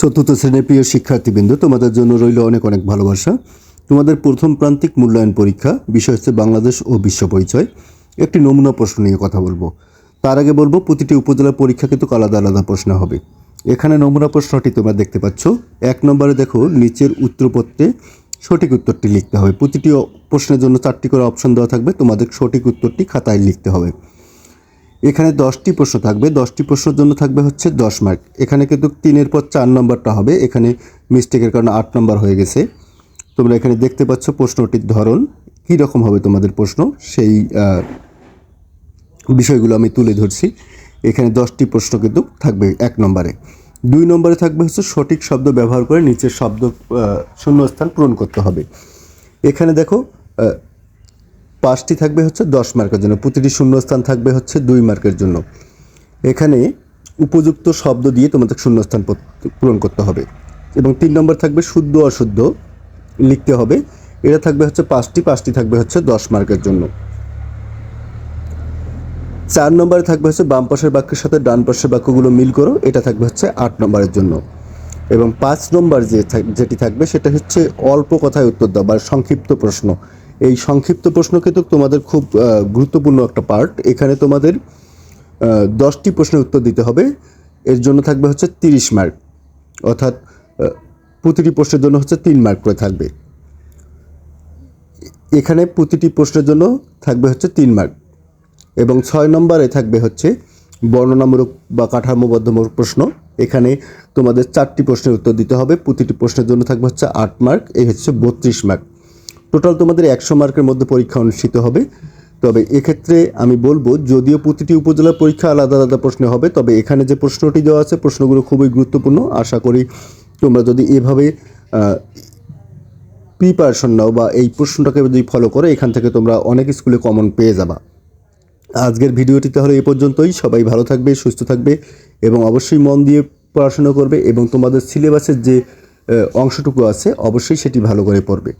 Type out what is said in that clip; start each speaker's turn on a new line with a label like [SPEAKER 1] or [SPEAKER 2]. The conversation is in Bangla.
[SPEAKER 1] চতুর্থ শ্রেণির প্রিয় শিক্ষার্থীবৃন্দ, তোমাদের জন্য রইল অনেক অনেক ভালোবাসা। তোমাদের প্রথম প্রান্তিক মূল্যায়ন পরীক্ষা, বিষয় হচ্ছে বাংলাদেশ ও বিশ্ব পরিচয়। একটি নমুনা প্রশ্ন নিয়ে কথা বলব। তার আগে বলব, প্রতিটি উপজেলা পরীক্ষা কিন্তু আলাদা আলাদা প্রশ্ন হবে। এখানে নমুনা প্রশ্নটি তোমরা দেখতে পাচ্ছ। এক নম্বরে দেখো, নিচের উত্তরপত্রে সঠিক উত্তরটি লিখতে হবে। প্রতিটি প্রশ্নের জন্য চারটি করে অপশন দেওয়া থাকবে। তোমাদের সঠিক উত্তরটি খাতায় লিখতে হবে। এখানে দশটি প্রশ্ন থাকবে। দশটি প্রশ্নের জন্য থাকবে হচ্ছে দশ মার্ক। এখানে কিন্তু তিনের পর চার নম্বরটা হবে। এখানে মিস্টেকের কারণে আট নম্বর হয়ে গেছে। তোমরা এখানে দেখতে পাচ্ছ প্রশ্নটির ধরন। কী রকম হবে তোমাদের প্রশ্ন? সেই বিষয়গুলো আমি তুলে ধরছি। এখানে দশটি প্রশ্ন কিন্তু থাকবে এক নম্বরে। দুই নম্বরে থাকবে হচ্ছে সঠিক শব্দ ব্যবহার করে নিচের শব্দ শূন্যস্থান পূরণ করতে হবে। এখানে দেখো পাঁচটি থাকবে হচ্ছে দশ মার্কের জন্য, প্রতিটি শূন্যস্থান থাকবে হচ্ছে দুই মার্কের জন্য। এখানে উপযুক্ত শব্দ দিয়ে তোমাদের শূন্যস্থান পূরণ করতে হবে। এবং তিন নম্বর থাকবে শুদ্ধ, অশুদ্ধ লিখতে হবে। এটা থাকবে হচ্ছে পাঁচটি পাঁচটি থাকবে হচ্ছে দশ মার্কের জন্য। চার নম্বরে থাকবে হচ্ছে বাম পাশের বাক্যের সাথে ডান পাশের বাক্যগুলো মিল করো, এটা থাকবে হচ্ছে আট নম্বরের জন্য। এবং পাঁচ নম্বর যে যেটি থাকবে সেটা হচ্ছে অল্প কথায় উত্তর দাও বা সংক্ষিপ্ত প্রশ্ন। এই সংক্ষিপ্ত প্রশ্ন কিন্তু তোমাদের খুব গুরুত্বপূর্ণ একটা পার্ট এখানে তোমাদের দশটি প্রশ্নের উত্তর দিতে হবে। এর জন্য থাকবে হচ্ছে তিরিশ মার্ক অর্থাৎ প্রতিটি প্রশ্নের জন্য হচ্ছে তিন মার্ক করে থাকবে। এখানে প্রতিটি প্রশ্নের জন্য থাকবে হচ্ছে তিন মার্ক এবং ছয় নম্বরে থাকবে হচ্ছে বর্ণনামূলক বা কাঠামোবদ্ধমূলক প্রশ্ন। এখানে তোমাদের চারটি প্রশ্নের উত্তর দিতে হবে। প্রতিটি প্রশ্নের জন্য থাকবে হচ্ছে আট মার্ক এই হচ্ছে বত্রিশ মার্ক টোটাল তোমাদের একশো মার্কের মধ্যে পরীক্ষা অনুষ্ঠিত হবে। তবে এক্ষেত্রে আমি বলব, যদিও প্রতিটি উপজেলার পরীক্ষা আলাদা আলাদা প্রশ্নে হবে, তবে এখানে যে প্রশ্নটি দেওয়া আছে, প্রশ্নগুলো খুবই গুরুত্বপূর্ণ। আশা করি তোমরা যদি এভাবে প্রিপারেশন নাও বা এই প্রশ্নটাকে যদি ফলো করো, এখান থেকে তোমরা অনেক স্কুলে কমন পেয়ে যাবা। আজকের ভিডিওটি তাহলে এ পর্যন্তই। সবাই ভালো থাকবে, সুস্থ থাকবে এবং অবশ্যই মন দিয়ে পড়াশোনা করবে এবং তোমাদের সিলেবাসের যে অংশটুকু আছে, অবশ্যই সেটি ভালো করে পড়বে।